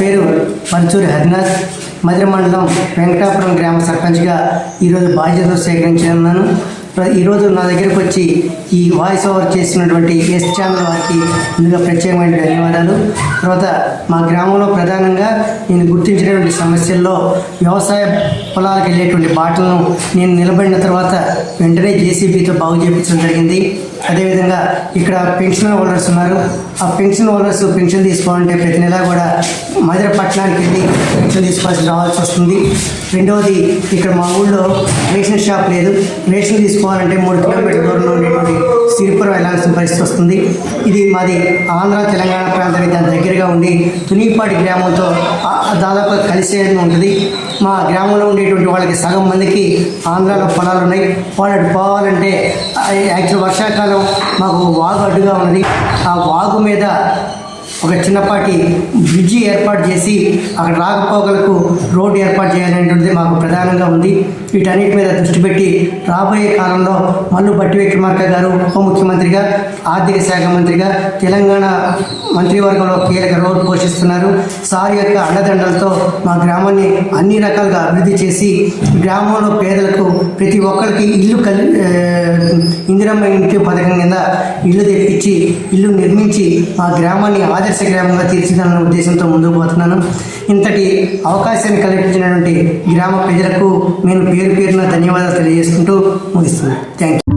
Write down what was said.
పేరు పరుచూరి హరినాథ్. మధుర మండలం వెంకటాపురం గ్రామ సర్పంచ్గా ఈరోజు బాధ్యతలు సేకరించనున్నాను ఈరోజు నా దగ్గరకు వచ్చి ఈ వాయిస్ ఓవర్ చేసినటువంటి ఎస్ ఛానల్ వారికి ముందుగా ప్రత్యేకమైన ధన్యవాదాలు. తర్వాత మా గ్రామంలో ప్రధానంగా నేను గుర్తించినటువంటి సమస్యల్లో వ్యవసాయ పొలాలకు వెళ్ళేటువంటి బాటలను నేను నిలబడిన తర్వాత వెంటనే జేసీబీతో బాగు చేయించడం జరిగింది. అదేవిధంగా ఇక్కడ పెన్షన్ హోల్డర్స్ ఉన్నారు. ఆ పెన్షన్ హోల్డర్స్ పెన్షన్ తీసుకోవాలంటే ప్రతి నెల కూడా మధుర పట్టణానికి వెళ్ళి పెన్షన్ తీసుకోవాల్సి రావాల్సి వస్తుంది. రెండవది ఇక్కడ మా ఊళ్ళో రేషన్ షాప్ లేదు. రేషన్ తీసుకోవాలంటే మూడు కిలోమీటర్ల దూరంలో ఉండేటువంటి సిరిపురం వెళ్ళాల్సిన పరిస్థితి వస్తుంది. ఇది మాది ఆంధ్ర తెలంగాణ ప్రాంతానికి దాని దగ్గరగా ఉండి తునిపాటి గ్రామంతో దాదాపు కలిసే ఉంటుంది. మా గ్రామంలో ఉండేటువంటి వాళ్ళకి సగం మందికి ఆంధ్రాలో పొలాలు ఉన్నాయి. వాళ్ళు పోవాలంటే యాక్చువల్ వర్షాకాలం మాకు వాగు అడ్డుగా ఉన్నది. ఆ వాగు మీద ఒక చిన్నపాటి బ్రిడ్జి ఏర్పాటు చేసి అక్కడ రాకపోకలకు రోడ్డు ఏర్పాటు చేయాలనేటువంటిది మాకు ప్రధానంగా ఉంది. వీటన్నిటి మీద దృష్టి పెట్టి రాబోయే కాలంలో మల్లు బట్టి విక్రమార్క గారు ఉప ముఖ్యమంత్రిగా ఆర్థిక శాఖ మంత్రిగా తెలంగాణ మంత్రివర్గంలో కీలక రోల్ పోషిస్తున్నారు. సార్ యొక్క అండదండలతో మా గ్రామాన్ని అన్ని రకాలుగా అభివృద్ధి చేసి గ్రామంలో పేదలకు ప్రతి ఒక్కరికి ఇల్లు కలి ఇందిరమ్మ ఇంటి పథకం కింద ఇల్లు తెప్పించి ఇల్లు నిర్మించి మా గ్రామాన్ని ఆదర్శ గ్రామంగా తీర్చిదాలన్న ఉద్దేశంతో ముందుకు పోతున్నాను. ఇంతటి అవకాశాన్ని కల్పించినటువంటి గ్రామ ప్రజలకు నేను పేరు పేరున ధన్యవాదాలు తెలియజేసుకుంటూ ముగిస్తున్నాను. Thank you